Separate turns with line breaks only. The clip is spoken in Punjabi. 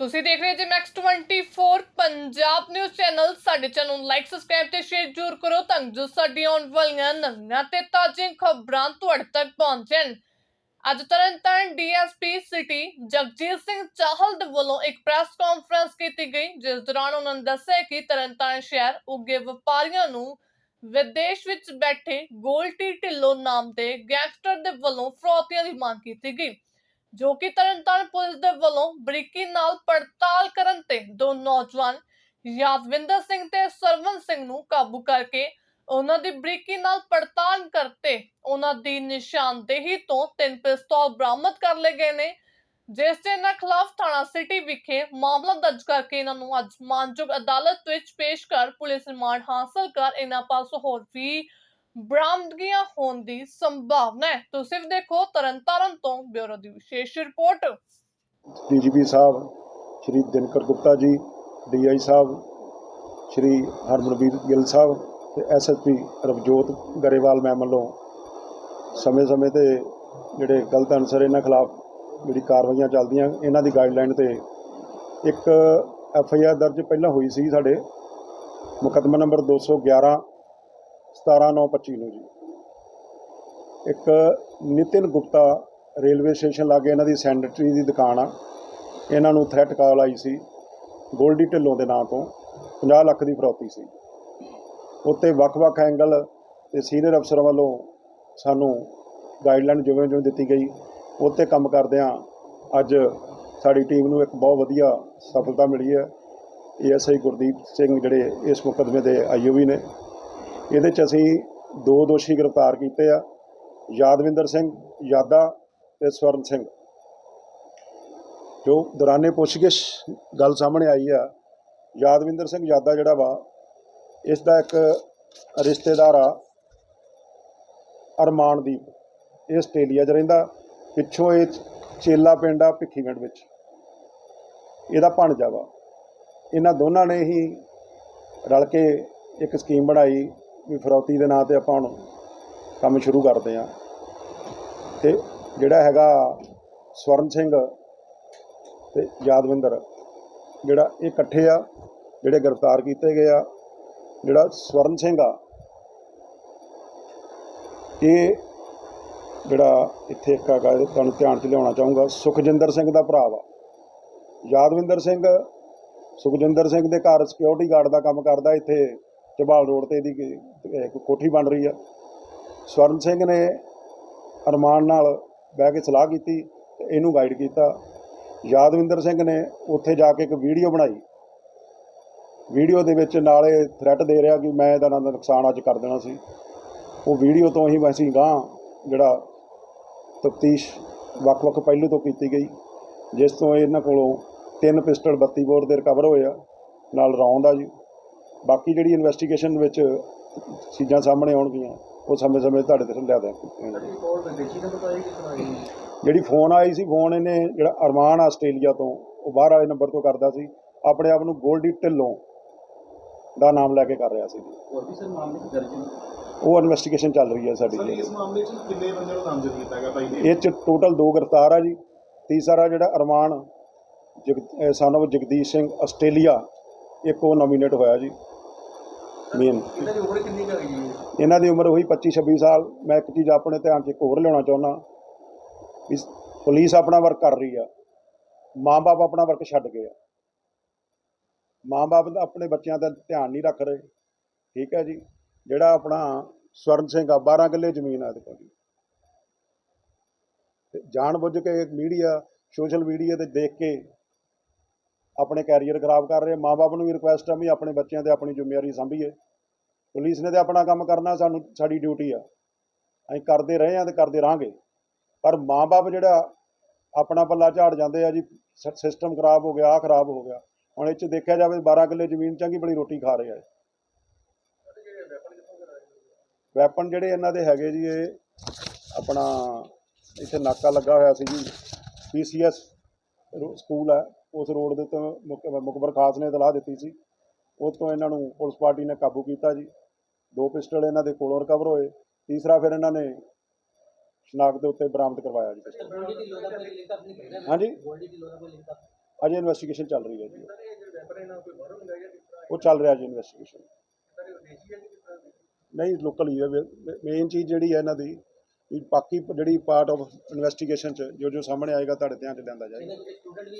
ਤੁਸੀਂ ਦੇਖ ਰਹੇ G Max 24 Punjab news channel ਸਾਡੇ ਚੈਨਲ ਨੂੰ ਲਾਈਕ ਸਬਸਕ੍ਰਾਈਬ ਤੇ ਸ਼ੇਅਰ ਜ਼ਰੂਰ ਕਰੋ ਤਾਂ ਜੋ ਸਾਡੀ ਆਉਣ ਵਾਲੀਆਂ ਨਵੀਆਂ ਤੇ ਤਾਜ਼ੀਆਂ ਖਬਰਾਂ ਤੁਹਾਡੇ ਤੱਕ ਪਹੁੰਚਣ ਅੱਜ ਤਰਨਤਾਰਨ ਡੀਐਸਪੀ ਸਿਟੀ ਜਗਜੀਤ ਸਿੰਘ ਚਾਹਲ ਦੇ ਵੱਲੋਂ ਇੱਕ ਪ੍ਰੈਸ ਕਾਨਫਰੰਸ ਕੀਤੀ ਗਈ, ਜਿਸ ਦੌਰਾਨ ਉਹਨਾਂ ਨੇ ਦੱਸਿਆ ਕਿ ਤਰਨਤਾਰਨ ਸ਼ਹਿਰ ਉੱਗੇ ਵਪਾਰੀਆਂ ਨੂੰ ਵਿਦੇਸ਼ ਵਿੱਚ ਬੈਠੇ ਗੋਲਟੀ ਢਿੱਲੋਂ ਨਾਮ ਦੇ ਗੈਂਗਸਟਰ ਦੇ ਵੱਲੋਂ ਫਰੋਤੀਆਂ ਦੀ ਮੰਗ ਕੀਤੀ ਗਈ। ਜੋ ਕਿ ਤਰਨਤਾਰਨ ਪੁਲਿਸ ਦੇ ਵੱਲੋਂ ਬਰੀਕੀ ਨਾਲ ਪੜਤਾਲ ਕਰਨ ਤੇ ਦੋ ਨੌਜਵਾਨ ਯਾਦਵਿੰਦਰ ਸਿੰਘ ਤੇ ਸਰਵਨ ਸਿੰਘ ਨੂੰ ਕਾਬੂ ਕਰਕੇ ਉਹਨਾਂ ਦੀ ਬਰੀਕੀ ਨਾਲ ਪੜਤਾਲ ਕਰਤੇ ਉਹਨਾਂ ਦੀ ਨਿਸ਼ਾਨਦੇਹੀ ਤੋਂ ਤਿੰਨ ਪਿਸਤੌਲ ਬਰਾਮਦ ਕਰ ਲਏ ਗਏ ਨੇ, ਜਿਸ ਦੇ ਇਹਨਾਂ ਖਿਲਾਫ ਥਾਣਾ ਸਿਟੀ ਵਿਖੇ ਮਾਮਲਾ ਦਰਜ ਕਰਕੇ ਇਹਨਾਂ ਨੂੰ ਅੱਜ ਮਾਨਯੋਗ ਅਦਾਲਤ ਵਿੱਚ ਪੇਸ਼ ਕਰ ਪੁਲਿਸ ਰਿਮਾਂਡ ਹਾਸਲ ਕਰ ਇਹਨਾਂ ਪਾਸੋਂ ਹੋਰ ਵੀ ਬਰਾਮਦਗੀਆਂ ਹੋਣ ਦੀ ਸੰਭਾਵਨਾ ਹੈ। ਤੁਸੀਂ ਵੀ ਦੇਖੋ, ਤਰਨਤਾਰਨ ਤੋਂ ਬਿਊਰੋ ਦੀ ਵਿਸ਼ੇਸ਼ report.
DGP sahib, Shri Dinkar Gupta ji, DI sahib, ਸ਼੍ਰੀ ਹਰਮਨਵੀਰ ਗਿੱਲ ਸਾਹਿਬ ਤੇ ਐਸਐਸਪੀ ਰਵਜੋਤ ਗਰੇਵਾਲ ਮੈਮ ਵੱਲੋਂ ਸਮੇਂ-ਸਮੇਂ ਤੇ ਜਿਹੜੇ ਗਲਤ ਅਨਸਰ ਇਹਨਾਂ ਖਿਲਾਫ ਜਿਹੜੀ ਕਾਰਵਾਈਆਂ ਚੱਲਦੀਆਂ, ਇਹਨਾਂ ਦੀ ਗਾਈਡਲਾਈਨ ਤੇ ਇੱਕ ਐਫ ਆਈ ਆਰ ਦਰਜ ਪਹਿਲਾਂ ਹੋਈ ਸੀ ਸਾਡੇ ਮੁਕੱਦਮਾ ਨੰਬਰ 211 17925 ਨੂੰ ਜੀ। ਇੱਕ ਨਿਤਿਨ ਗੁਪਤਾ ਰੇਲਵੇ ਸਟੇਸ਼ਨ ਲਾਗੇ ਇਹਨਾਂ ਦੀ ਸੈਨੇਟਰੀ ਦੀ ਦੁਕਾਨ ਆ। ਇਹਨਾਂ ਨੂੰ ਥ੍ਰੈਟ ਕਾਲ ਆਈ ਸੀ, ਗੋਲਡੀ ਢਿੱਲੋਂ ਦੇ ਨਾਂ ਤੋਂ 50 ਲੱਖ ਦੀ ਫਰੌਤੀ ਸੀ। ਉੱਤੇ ਵੱਖ-ਵੱਖ ਐਂਗਲ ਤੇ ਸੀਨੀਅਰ ਅਫਸਰਾਂ ਵੱਲੋਂ ਸਾਨੂੰ ਗਾਈਡਲਾਈਨ ਜਿਵੇਂ ਜਿਵੇਂ ਦਿੱਤੀ ਗਈ, ਉੱਤੇ ਕੰਮ ਕਰਦਿਆਂ ਅੱਜ ਸਾਡੀ ਟੀਮ ਨੂੰ ਇੱਕ ਬਹੁਤ ਵਧੀਆ ਸਫਲਤਾ ਮਿਲੀ ਹੈ। ਏਐਸਆਈ ਗੁਰਦੀਪ ਸਿੰਘ ਜਿਹੜੇ ਇਸ ਮੁਕੱਦਮੇ ਦੇ ਆਈਓਵੀ ਨੇ। ਇਹਦੇ 'ਚ ਅਸੀਂ ਦੋ ਦੋਸ਼ੀ ਗ੍ਰਿਫਤਾਰ ਕੀਤੇ ਆ, ਯਾਦਵਿੰਦਰ ਸਿੰਘ ਯਾਦਾ ਤੇ ਸਵਰਨ ਸਿੰਘ। ਜੋ ਦੌਰਾਨੇ ਪੁੱਛਗਿੱਛ ਗੱਲ ਸਾਹਮਣੇ ਆਈ ਆ, ਯਾਦਵਿੰਦਰ ਸਿੰਘ ਯਾਦਾ ਜਿਹੜਾ ਵਾ, ਇਸ ਦਾ ਇੱਕ ਰਿਸ਼ਤੇਦਾਰ ਆ, ਅਰਮਾਨਦੀਪ। ਇਹ ਆਸਟ੍ਰੇਲੀਆ 'ਚ ਰਹਿੰਦਾ, ਪਿੱਛੋਂ ਇਹ ਚੇਲਾ ਪਿੰਡ ਆ ਭਿੱਖੀਵਿੰਡ ਵਿੱਚ। ਇਹਦਾ ਭਾਣਜਾ ਵਾ। ਇਹਨਾਂ ਦੋਨਾਂ ਨੇ ਹੀ ਰਲ ਕੇ ਇੱਕ ਸਕੀਮ ਬਣਾਈ ਵੀ ਫਰੌਤੀ ਦੇ ਨਾਂ ਤੇ ਆਪਾਂ ਹੁਣ ਕੰਮ ਸ਼ੁਰੂ ਕਰਦੇ ਆ ਤੇ ਜਿਹੜਾ ਹੈਗਾ ਸਵਰਨ ਸਿੰਘ ਤੇ ਯਾਦਵਿੰਦਰ, ਜਿਹੜਾ ਇਹ ਇਕੱਠੇ ਆ, ਜਿਹੜੇ ਗ੍ਰਿਫਤਾਰ ਕੀਤੇ ਗਏ ਆ, ਜਿਹੜਾ ਸਵਰਨ ਸਿੰਘ ਆ, ਇਹ ਜਿਹੜਾ ਇੱਥੇ ਇੱਕ ਹੈਗਾ ਤੁਹਾਨੂੰ ਧਿਆਨ 'ਚ ਲਿਆਉਣਾ ਚਾਹੂੰਗਾ, ਸੁਖਜਿੰਦਰ ਸਿੰਘ ਦਾ ਭਰਾ ਵਾ। ਯਾਦਵਿੰਦਰ ਸਿੰਘ, ਸੁਖਜਿੰਦਰ ਸਿੰਘ ਦੇ ਘਰ ਸਿਕਿਉਰਿਟੀ ਗਾਰਡ ਦਾ ਕੰਮ ਕਰਦਾ ਇੱਥੇ। ਝਬਾਲ ਰੋਡ ਤੇ ਇਹਦੀ ਇੱਕ ਕੋਠੀ ਬਣ ਰਹੀ ਆ। ਸਵਰਨ ਸਿੰਘ ਨੇ ਅਰਮਾਨ ਨਾਲ ਬਹਿ ਕੇ ਸਲਾਹ ਕੀਤੀ ਤੇ ਇਹਨੂੰ ਗਾਈਡ ਕੀਤਾ। ਯਾਦਵਿੰਦਰ ਸਿੰਘ ਨੇ ਉੱਥੇ ਜਾ ਕੇ ਇੱਕ ਵੀਡੀਓ ਬਣਾਈ। ਵੀਡੀਓ ਦੇ ਵਿੱਚ ਨਾਲੇ ਥ੍ਰੈਟ ਦੇ ਰਿਹਾ ਕਿ ਮੈਂ ਇਹਦਾ ਨਾ ਨੁਕਸਾਨ ਅੱਜ ਕਰ ਦੇਣਾ ਸੀ। ਉਹ ਵੀਡੀਓ ਤੋਂ ਹੀ ਅਸੀਂ ਗਾਂ ਜਿਹੜਾ ਤਫਤੀਸ਼ ਵੱਖ-ਵੱਖ ਪਹਿਲੂ ਤੋਂ ਕੀਤੀ ਗਈ, ਜਿਸ ਤੋਂ ਇਹਨਾਂ ਕੋਲੋਂ ਤਿੰਨ ਪਿਸਟਲ 32 ਬੋਰ ਦੇ ਰਿਕਵਰ ਹੋਏ ਆ। ਨਾਲ ਰੌਂਦ ਆ ਜੀ। ਬਾਕੀ ਜਿਹੜੀ ਇਨਵੈਸਟੀਗੇਸ਼ਨ ਵਿੱਚ ਚੀਜ਼ਾਂ ਸਾਹਮਣੇ ਆਉਣਗੀਆਂ ਉਹ ਸਮੇਂ-ਸਮੇਂ ਤੁਹਾਡੇ ਤੇ ਲਿਆ
ਦਾ
ਜਿਹੜੀ ਫੋਨ ਆਈ। ਸੀ ਫੋਨ ਇਹਨੇ ਜਿਹੜਾ ਅਰਮਾਨ ਆਸਟ੍ਰੇਲੀਆ ਤੋਂ ਉਹ ਬਾਹਰ ਵਾਲੇ ਨੰਬਰ ਤੋਂ ਕਰਦਾ ਸੀ। ਆਪਣੇ ਆਪ ਨੂੰ ਗੋਲਡੀ ਢਿੱਲੋਂ ਦਾ ਨਾਮ ਲੈ ਕੇ ਕਰ ਰਿਹਾ ਸੀ।
ਹੋਰ ਵੀ ਸਰ ਮਾਮਲੇ ਚ ਦਰਜ ਨੇ?
ਉਹ ਇਨਵੈਸਟੀਗੇਸ਼ਨ ਚੱਲ ਰਹੀ ਹੈ ਸਾਡੀ
ਇਸ ਮਾਮਲੇ 'ਚ ਕਿੰਨੇ ਬੰਦੇ ਨੂੰ ਨਾਮਜ਼ਦ ਕੀਤਾ ਗਿਆ ਭਾਈ ਨੇ?
ਇਹ ਚ ਟੋਟਲ ਦੋ ਗ੍ਰਿਫਤਾਰ ਆ ਜੀ। ਤੀਸਰਾ ਜਿਹੜਾ ਅਰਮਾਨ ਜਗ ਸਾਨੂੰ ਜਗਦੀਸ਼ ਸਿੰਘ ਆਸਟ੍ਰੇਲੀਆ ਇੱਕ ਉਹ ਨੋਮੀਨੇਟ ਹੋਇਆ ਜੀ। ਮੇਨ
ਇਹਨਾਂ ਦੀ ਉਮਰ ਕਿੰਨੀ ਕੁ ਹੈਗੀ ਹੈ?
ਇਹਨਾਂ ਦੀ ਉਮਰ ਉਹੀ 25 26 ਸਾਲ। ਮੈਂ ਇੱਕ ਚੀਜ਼ ਆਪਣੇ ਧਿਆਨ 'ਚ ਇੱਕ ਹੋਰ ਲਿਆਉਣਾ ਚਾਹੁੰਦਾ ਵੀ ਪੁਲਿਸ ਆਪਣਾ ਵਰਕ ਕਰ ਰਹੀ ਆ। ਮਾਂ-ਬਾਪ ਆਪਣਾ ਵਰਕ ਛੱਡ ਗਏ ਆ। ਮਾਂ-ਬਾਪ ਆਪਣੇ ਬੱਚਿਆਂ ਦਾ ਧਿਆਨ ਨਹੀਂ ਰੱਖ ਰਹੇ। ਠੀਕ ਹੈ ਜੀ? ਜਿਹੜਾ ਆਪਣਾ ਸਵਰਨ ਸਿੰਘ ਆ 12 ਕਿੱਲੇ ਜ਼ਮੀਨ ਆ ਇਹਦੇ ਕੋਲ ਜਾਣ ਬੁੱਝ ਕੇ ਮੀਡੀਆ ਸੋਸ਼ਲ ਮੀਡੀਆ ਤੇ ਦੇਖ ਕੇ ਆਪਣੇ ਕੈਰੀਅਰ ਖਰਾਬ ਕਰ ਰਹੇ ਮਾਂ-ਬਾਪ ਨੂੰ ਵੀ ਰਿਕੁਐਸਟ ਆ ਵੀ ਆਪਣੇ ਬੱਚਿਆਂ ਤੇ ਆਪਣੀ ਜ਼ਿੰਮੇਵਾਰੀ ਸੰਭੀਏ। ਪੁਲਿਸ ਨੇ ਤੇ ਆਪਣਾ ਕੰਮ ਕਰਨਾ, ਸਾਨੂੰ, ਸਾਡੀ ਡਿਊਟੀ ਆ। ਅਸੀਂ ਕਰਦੇ ਰਹੇ ਆ ਤੇ ਕਰਦੇ ਰਾਂਗੇ ਪਰ ਮਾਂ-ਬਾਪ ਜਿਹੜਾ ਆਪਣਾ ਪੱਲਾ ਝਾੜ ਜਾਂਦੇ ਆ ਜੀ ਸਿਸਟਮ ਖਰਾਬ ਹੋ ਗਿਆ ਆ ਖਰਾਬ ਹੋ ਗਿਆ। ਹੁਣ ਇਹ ਚ ਦੇਖਿਆ ਜਾਵੇ 12 ਕਿੱਲੇ ਜ਼ਮੀਨ ਚੰਗੀ ਬੜੀ ਰੋਟੀ ਖਾ ਰਹੇ ਆ ਵੈਪਨ ਜਿਹੜੇ ਇਹਨਾਂ ਦੇ ਹੈਗੇ ਜੀ, ਇਹ ਆਪਣਾ ਇੱਥੇ ਨਾਕਾ ਲੱਗਾ ਹੋਇਆ ਸੀ ਜੀ। ਪੀਸੀਐਸ ਸਕੂਲ ਹੈ ਉਸ ਰੋਡ ਦੇ ਉੱਤੇ ਮੁਕ- ਮੁਖਬਰ ਖਾਸ ਨੇ ਇਤਲਾਹ ਦਿੱਤੀ ਸੀ। ਉਸ ਤੋਂ ਇਹਨਾਂ ਨੂੰ ਪੁਲਿਸ ਪਾਰਟੀ ਨੇ ਕਾਬੂ ਕੀਤਾ ਜੀ। ਦੋ ਪਿਸਟਲ ਇਹਨਾਂ ਦੇ ਕੋਲੋਂ ਰਿਕਵਰ ਹੋਏ। ਤੀਸਰਾ ਫਿਰ ਇਹਨਾਂ ਨੇ ਸ਼ਨਾਖਤ ਦੇ ਉੱਤੇ ਬਰਾਮਦ ਕਰਵਾਇਆ ਜੀ
ਕਰਦਾ
ਹਾਂਜੀ? ਅਜੇ ਇਨਵੈਸਟੀਗੇਸ਼ਨ ਚੱਲ ਰਹੀ ਹੈ ਜੀ। ਉਹ ਚੱਲ ਰਿਹਾ ਜੀ ਇਨਵੈਸਟੀਗੇਸ਼ਨ? ਨਹੀਂ ਲੋਕਲ ਹੀ ਹੈ। ਮੇਨ ਚੀਜ਼ ਜਿਹੜੀ ਹੈ ਇਹਨਾਂ ਦੀ ਵੀ ਬਾਕੀ ਜਿਹੜੀ ਪਾਰਟ ਆਫ ਇਨਵੈਸਟੀਗੇਸ਼ਨ ਚ ਜੋ ਜੋ ਸਾਹਮਣੇ ਆਏਗਾ ਤੁਹਾਡੇ ਧਿਆਨ ਚ ਲਿਆਂਦਾ ਜਾਏਗਾ।